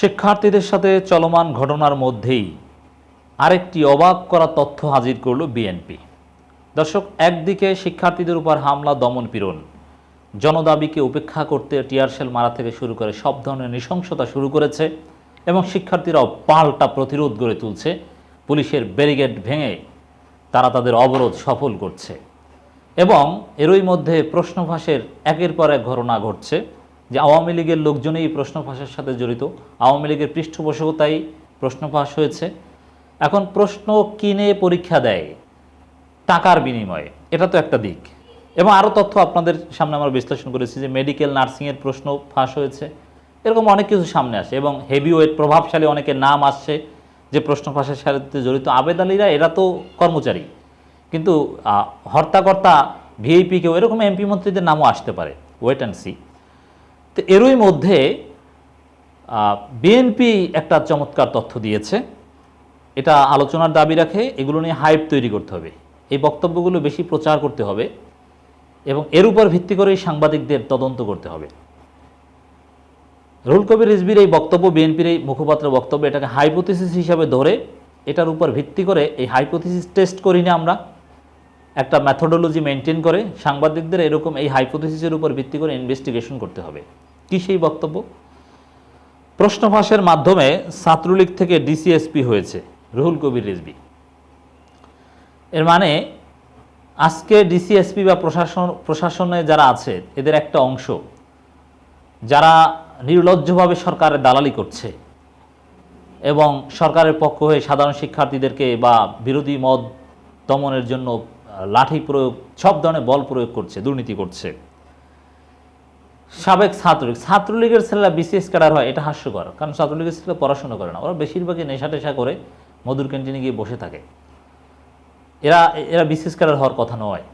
শিক্ষার্থীদের সাথে চলমান ঘটনার মধ্যেই আরেকটি অবাক করা তথ্য হাজির করল বিএনপি। দর্শক, একদিকে শিক্ষার্থীদের উপর হামলা, দমন পীড়ন, জনদাবিকে উপেক্ষা করতে টিয়ারশেল মারা থেকে শুরু করে সব ধরনের নৃশংসতা শুরু করেছে এবং শিক্ষার্থীরাও পাল্টা প্রতিরোধ গড়ে তুলছে। পুলিশের ব্যারিগেড ভেঙে তারা তাদের অবরোধ সফল করছে। এবং এরই মধ্যে প্রশ্নভাসের একের পর এক ঘটনা ঘটছে। যে আওয়ামী লীগের লোকজনই এই প্রশ্ন ফাঁসের সাথে জড়িত। আওয়ামী লীগের পৃষ্ঠপোষকতাই প্রশ্ন ফাঁস হয়েছে। এখন প্রশ্ন কিনে পরীক্ষা দেয় টাকার বিনিময়ে। এটা তো একটা দিক। এবং আরও তথ্য আপনাদের সামনে আমরা বিশ্লেষণ করেছি যে মেডিকেল নার্সিংয়ের প্রশ্ন ফাঁস হয়েছে। এরকম অনেক কিছু সামনে আসে এবং হেভি ওয়েট প্রভাবশালী অনেকের নাম আসছে যে প্রশ্ন ফাঁসের সাথে জড়িত। আবেদ এরা তো কর্মচারী। কিন্তু হর্তাকর্তা ভিআইপি কেউ এরকম এমপি মন্ত্রীদের নামও আসতে পারে। ওয়েট অ্যান্ড সি তো এরই মধ্যে বিএনপি একটা চমৎকার তথ্য দিয়েছে। এটা আলোচনার দাবি রাখে, এগুলো নিয়ে হাইপ তৈরি করতে হবে। এই বক্তব্যগুলো বেশি প্রচার করতে হবে এবং এর উপর ভিত্তি করেই সাংবাদিকদের তদন্ত করতে হবে। রুল কবির রিজবির এই বক্তব্য বিএনপির এই মুখপাত্র বক্তব্য, এটাকে হাইপোথিসিস হিসাবে ধরে এটার উপর ভিত্তি করে এই হাইপোথিসিস টেস্ট করি না আমরা। একটা ম্যাথোডোলজি মেনটেন করে সাংবাদিকদের এরকম এই হাইপোথিসিসের উপর ভিত্তি করে ইনভেস্টিগেশন করতে হবে। কি সেই বক্তব্য? প্রশ্ন ফাঁসের মাধ্যমে ছাত্রলীগ থেকে ডিসিএসপি হয়েছে, রুহুল কবির রিজবি এর মানে আজকে ডিসিএসপি বা প্রশাসন প্রশাসনে যারা আছে, এদের একটা অংশ, যারা নির্লজ্জভাবে সরকারের দালালি করছে এবং সরকারের পক্ষ হয়ে সাধারণ শিক্ষার্থীদেরকে বা বিরোধী মত দমনের জন্য লাঠি প্রয়োগ, সব ধরনের বল প্রয়োগ করছে, দুর্নীতি করছে। সাবেক ছাত্রলীগ। ছাত্রলীগের ছেলেরা বিসিএস ক্যাডার হয়, এটা হাস্যকর। কারণ ছাত্রলীগের ছেলেরা পড়াশোনা করে না। ওরা বেশিরভাগই নেশা টেশা করে মধুর ক্যান্টিনে গিয়ে বসে থাকে। এরা এরা বিসিএস ক্যাডার হওয়ার কথা নয়।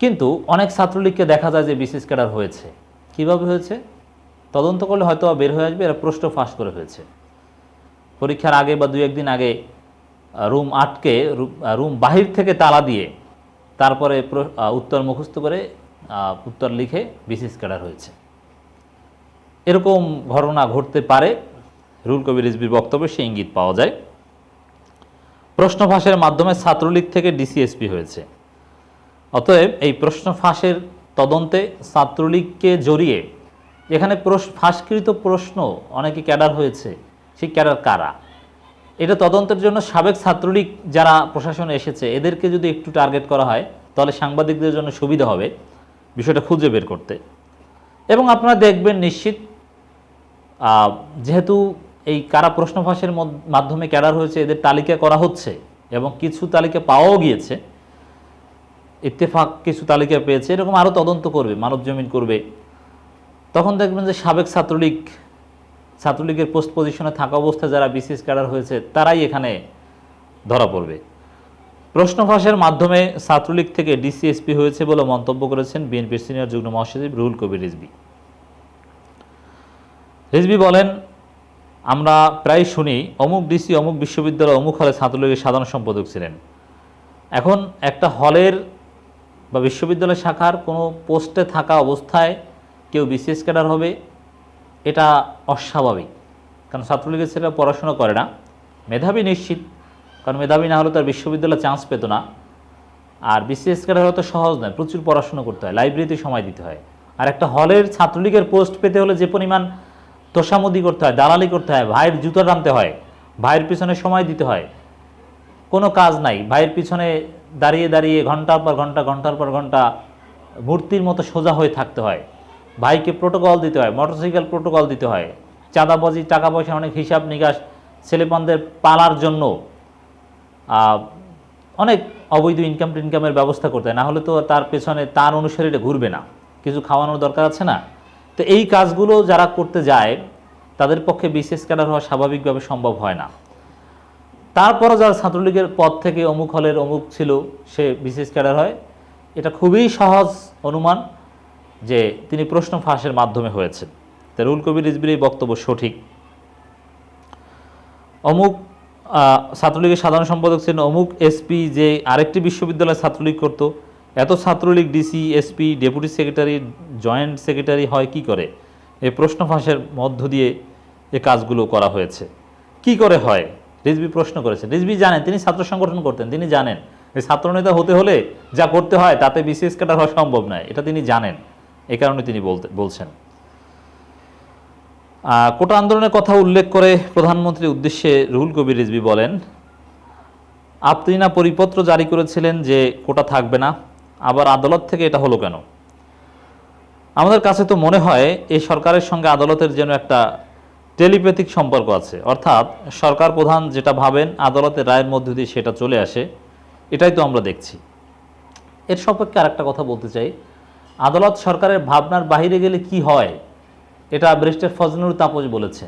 কিন্তু অনেক ছাত্রলীগকে দেখা যায় যে বিসিএস ক্যাডার হয়েছে। কীভাবে হয়েছে? তদন্ত করলে হয়তো বের হয়ে আসবে, এরা প্রশ্ন ফাঁস করে হয়েছে পরীক্ষার আগে বা দু একদিন আগে রুম আটকে, রুম বাহির থেকে তালা দিয়ে, তারপরে উত্তর মুখস্থ করে উত্তর লিখে বিসিএস ক্যাডার হয়েছে। এরকম ঘটনা ঘটতে পারে, রুল কবির রিজবির বক্তব্যে সে ইঙ্গিত পাওয়া যায়। প্রশ্ন ফাঁসের মাধ্যমে ছাত্রলীগ থেকে ডিসিএসপি হয়েছে। অতএব এই প্রশ্ন ফাঁসের তদন্তে ছাত্রলীগকে জড়িয়ে এখানে ফাঁসকৃত প্রশ্ন অনেকে ক্যাডার হয়েছে, সেই ক্যাডার কারা? এটা তদন্তের জন্য সাবেক ছাত্রলীগ যারা প্রশাসনে এসেছে, এদেরকে যদি একটু টার্গেট করা হয়, তাহলে সাংবাদিকদের জন্য সুবিধা হবে। বিষয়টা খুঁজে বের করতে। এবং আপনারা দেখবেন নিশ্চিত যেহেতু এই কারা প্রশ্ন ফাঁসের মাধ্যমে ক্যাডার হয়েছে, এদের তালিকা করা হচ্ছে এবং কিছু তালিকা পাওয়াও গিয়েছে, ইত্তেফাক কিছু তালিকা পেয়েছে, এরকম আরও তদন্ত করবে, মানব জমিন করবে। তখন দেখবেন যে সাবেক ছাত্রলীগ, ছাত্রলীগের পোস্ট পজিশনে থাকা অবস্থায় যারা বিসিএস ক্যাডার হয়েছে, তারাই এখানে ধরা পড়বে। প্রশ্ন ফাঁসের মাধ্যমে ছাত্রলীগ থেকে ডিসিএসপি হয়েছে বলে মন্তব্য করেছেন বিএনপির সিনিয়র যুগ্ম মহাসচিব রুহুল কবির রিজবি রিজবি বলেন, আমরা প্রায় শুনি, অমুক ডিসি, অমুক বিশ্ববিদ্যালয়, অমুক হলে ছাত্রলীগের সাধারণ সম্পাদক ছিলেন। এখন একটা হলের বা বিশ্ববিদ্যালয় শাখার কোনো পোস্টে থাকা অবস্থায় কেউ বিসিএস ক্যাডার হবে, এটা অস্বাভাবিক। কারণ ছাত্রলীগের ছেলেরা পড়াশোনা করে না, মেধাবী নিশ্চিত কারণ মেধাবী না হলে তার বিশ্ববিদ্যালয়ে চান্স পেত না। আর বিসিএস ক্যাডার হয়তো সহজ নয়, প্রচুর পড়াশোনা করতে হয় লাইব্রেরিতে সময় দিতে হয়। আর একটা হলের ছাত্রলীগের পোস্ট পেতে হলে যে পরিমাণ তোষামদি করতে হয়, দালালি করতে হয়, ভাইয়ের জুতো টানতে হয়, ভাইয়ের পিছনে সময় দিতে হয়, কোনো কাজ নাই। ভাইয়ের পিছনে দাঁড়িয়ে দাঁড়িয়ে ঘণ্টার পর ঘণ্টা, ঘণ্টার পর ঘণ্টা মূর্তির মতো সোজা হয়ে থাকতে হয়। ভাইকে প্রোটোকল দিতে হয় মোটরসাইকেল প্রোটোকল দিতে হয়। চাঁদাবাজি, টাকা পয়সা, অনেক হিসাব নিকাশ, ছেলেপানদের পালার জন্য অনেক অবৈধ ইনকাম টিনকামের ব্যবস্থা করতে হয়। না হলে তো তার পেছনে তার অনুসারীরা ঘুরবে না। কিছু খাওয়ানোর দরকার আছে না? তো এই কাজগুলো যারা করতে যায়, তাদের পক্ষে বিশেষ ক্যাডার হওয়া স্বাভাবিকভাবে সম্ভব হয় না। তারপরও যারা ছাত্রলীগের পদ থেকে অমুক হলের অমুক ছিল, সে বিশেষ ক্যাডার হয়। এটা খুবই সহজ অনুমান যে তিনি প্রশ্ন ফাঁসের মাধ্যমে হয়েছেন। তা রুল কবির রিজবির এই বক্তব্য সঠিক। অমুক ছাত্রলীগের সাধারণ সম্পাদক ছিলেন অমুক এসপি যে আরেকটি বিশ্ববিদ্যালয়ে ছাত্রলীগ করত। এত Chhatra League DC SP deputy secretary, joint secretary হয় কি করে? এই প্রশ্ন ফাঁসের মধ্য দিয়ে এ কাজগুলো করা হয়েছে। কি করে হয়? রিজবি প্রশ্ন করেছেন রিজবি জানেন, তিনি ছাত্র সংগঠন করতেন, তিনি জানেন। এই ছাত্রনেতা হতে হলে যা করতে হয় তাতে বিসিএস ক্যাডার হওয়া সম্ভব নয়, এটা তিনি জানেন। এ কারণে তিনি বলতে, বলছেন। কোটা আন্দোলনের কথা উল্লেখ করে প্রধানমন্ত্রীর উদ্দেশ্যে রুহুল কবির রিজবি বলেন, আপনি না পরিপত্র জারি করেছিলেন যে কোটা থাকবে না, আবার আদালত থেকে এটা হলো কেন? আমাদের কাছে তো মনে হয় এই সরকারের সঙ্গে আদালতের যেন একটা টেলিপ্যাথিক সম্পর্ক আছে। অর্থাৎ সরকার প্রধান যেটা ভাবেন, আদালতের রায়ের মধ্য দিয়ে সেটা চলে আসে, এটাই তো আমরা দেখছি। এর সপক্ষে আরেকটা কথা বলতে চাই। আদালত সরকারের ভাবনার বাইরে গেলে কি হয়? এটা ব্যারিস্টার ফজনুর তাপস বলেছে।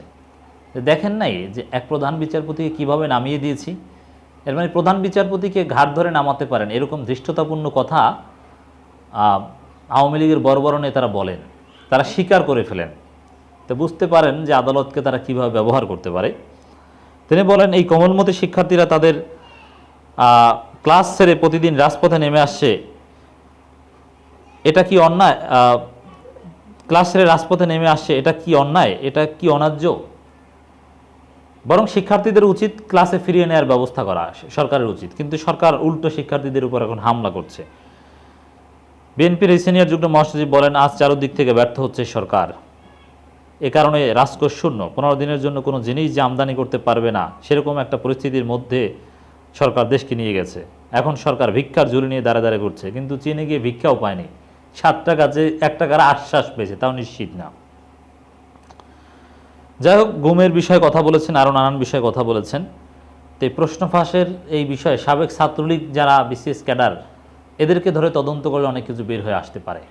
দেখেন নাই যে এক প্রধান বিচারপতিকে কীভাবে নামিয়ে দিয়েছি? এর মানে প্রধান বিচারপতিকে ঘাট ধরে নামাতে পারেন, এরকম ধৃষ্টতাপূর্ণ কথা আওয়ামী লীগের বড় বড় নেতারা বলেন, তারা স্বীকার করে ফেলেন। তো বুঝতে পারেন যে আদালতকে তারা কীভাবে ব্যবহার করতে পারে। তিনি বলেন, এই কোমলমতি শিক্ষার্থীরা তাদের ক্লাস ছেড়ে প্রতিদিন রাজপথে নেমে আসছে। এটা কি অন্যায়? ক্লাস ছেড়ে রাজপথে নেমে আসছে এটা কি অন্যায়? এটা কি অন্যায্য বরং শিক্ষার্থীদের উচিত ক্লাসে ফিরিয়ে নেওয়ার ব্যবস্থা করা, সরকারের উচিত। কিন্তু সরকার উল্টো শিক্ষার্থীদের উপর এখন হামলা করছে। বিএনপির এই সিনিয়র যুগ্ম মহাসচিব বলেন, আজ চারদিক থেকে ব্যর্থ হচ্ছে সরকার। এ কারণে রাজকোষ শূন্য। পনেরো দিনের জন্য কোনো জিনিস যে আমদানি করতে পারবে না, সেরকম একটা পরিস্থিতির মধ্যে সরকার দেশকে নিয়ে গেছে। এখন সরকার ভিক্ষার ঝুলি নিয়ে দাঁড়ে দাঁড়ে করছে, কিন্তু চীনে গিয়ে ভিক্ষাও পায়নি। সাত কাজে এক টাকার আশ্বাস পেয়েছে, তাও নিশ্চিত না। যাই হোক গুমের বিষয়ে কথা বলেছেন, আরও নানান বিষয়ে কথা বলেছেন। তো প্রশ্ন ফাঁসের এই বিষয়ে সাবেক ছাত্রলীগ যারা বিসিএস ক্যাডার, এদেরকে ধরে তদন্ত করলে অনেক কিছু বের হয়ে আসতে পারে।